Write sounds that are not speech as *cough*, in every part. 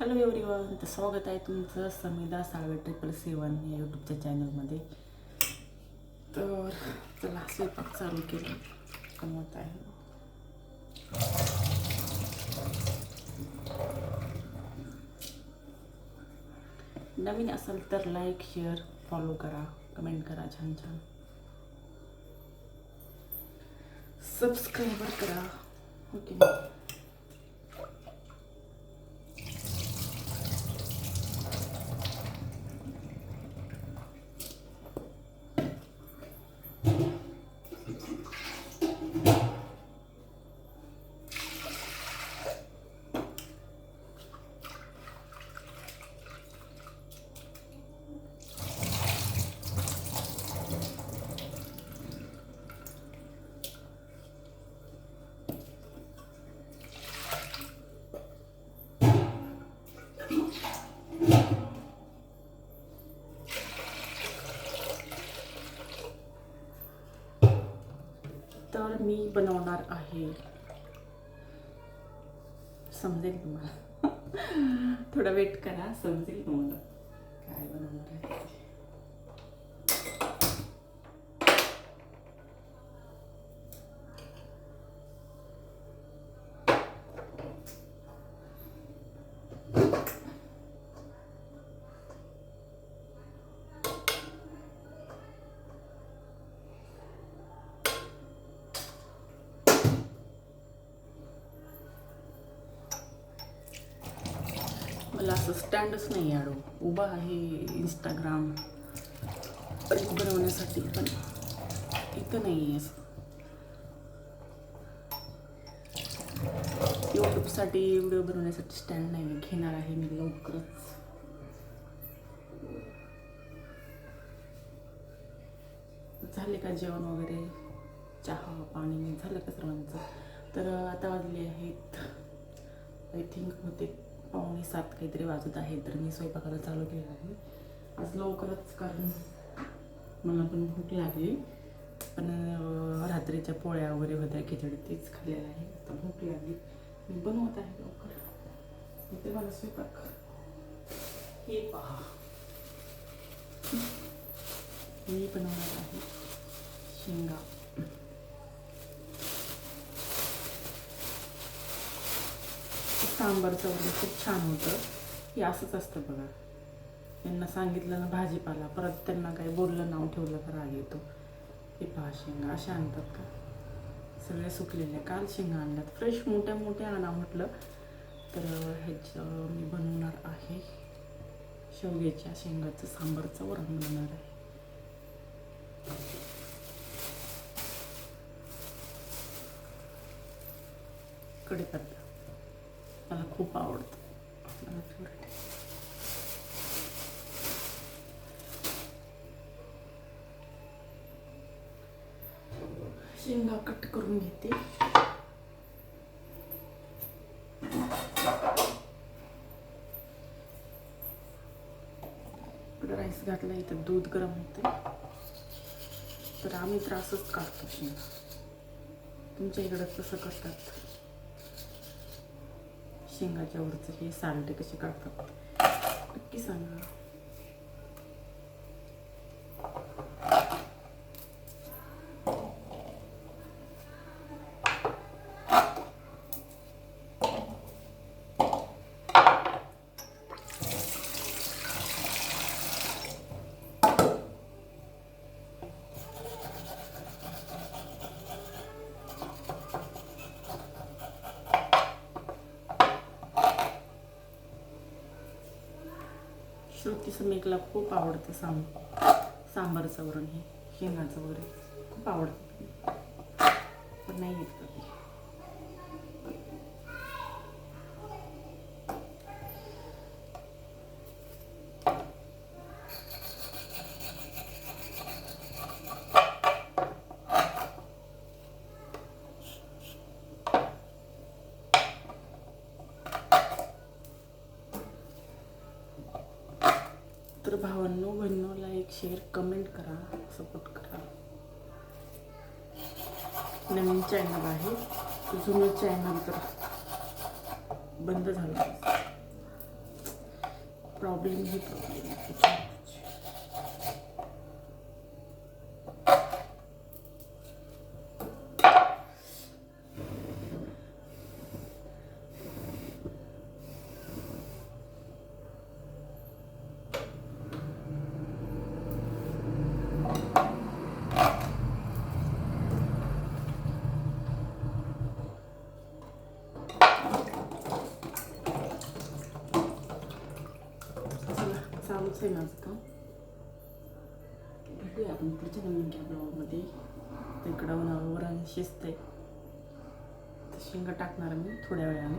Hello everyone तर स्वागत आहे तुमचं समिदा साळवे ट्रिपल सेवन या यूट्यूबच्या चॅनलमध्ये तर चला स्वयंपाक चालू केला. कमवत आहे? नवीन असेल तर लाईक शेअर फॉलो करा कमेंट करा छान छान. सबस्क्राईबर करा. ओके तर मी बनवणार आहे. समजेल तुम्हाला. *laughs* थोडा वेट करा समजेल तुम्हाला. काय बनवणार आहे मला असं स्टँडच नाही आडो उभा आहे इंस्टाग्राम रील बनवण्यासाठी पण इथं नाही आहे असं यूट्यूबसाठी व्हिडिओ बनवण्यासाठी स्टँड नाही घेणार आहे मी लवकरच. झाले का जेवण वगैरे? चहा पाणी? झालं का सर्वांचं? तर आता वाजले आहेत. आय थिंक होते पावणे सात काहीतरी वाजत आहे तर मी स्वयंपाकाला चालू केलं आहे. आज लवकरच कारण मला पण भूक लागली. पण रात्रीच्या पोळ्या वगैरे होत्या खिचडी तीच खाल्लेलं आहे. आता भूक लागली. मी बनवत आहे लवकर. इथे मला स्वयंपाक हे पहा. मी बनवणार आहे शेंगा. सांबारचं वगैरे खूप छान होतं. हे असंच असतं बघा. यांना सांगितलं ना भाजीपाला परत त्यांना काही बोललं नाव ठेवलं तर राग येतो. हे पहा शेंगा अशा आणतात का? सगळ्या सुकलेल्या काल शेंगा आणल्यात. फ्रेश मोठ्या मोठ्या आणा म्हटलं तर ह्याचं मी बनवणार आहे. शेवग्याच्या शेंगाचं सांबारचं वरण बनवणार आहे. कढीपत्ता. मला खूप आवडतं. मला शेंगा कट करून घेते. राईस घातला इथं दूध गरम होते तर आम्ही त्रासच काढतो शेंगा. तुमच्या इकडं कसं करतात. शेंगाच्या वरचं हे सालटे कसे काढतात? नक्की सांगा. श्रुती खूप आवडतं सांब सांबारचं वरण हे शेंगाचं वगैरे खूप आवडतं. पण नाही येत. तर भावांनो बहिणीनो लाईक शेअर कमेंट करा सपोर्ट करा. नवीन चॅनल आहे जुनं चॅनल तर बंद झालं. प्रॉब्लेम ही प्रॉब्लेम चला चालूच आहे माझं काम भेटूया आपण पुढच्या नवीन कॅब ब्लॉगमध्ये तिकडं वरण शिजत आहे तर शेंगा टाकणार मी थोड्या वेळाने.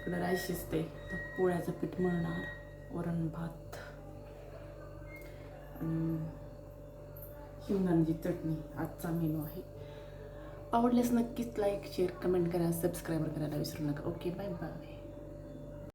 इकडं राईस शिजते तर पोळ्याचं पीठ मळणार. वरण भात. आणि शेंगदाण्याची चटणी. आजचा मेनू आहे. आवडल्यास नक्कीच लाईक शेअर कमेंट करा. सबस्क्राईब करायला विसरू नका. Okay bye bye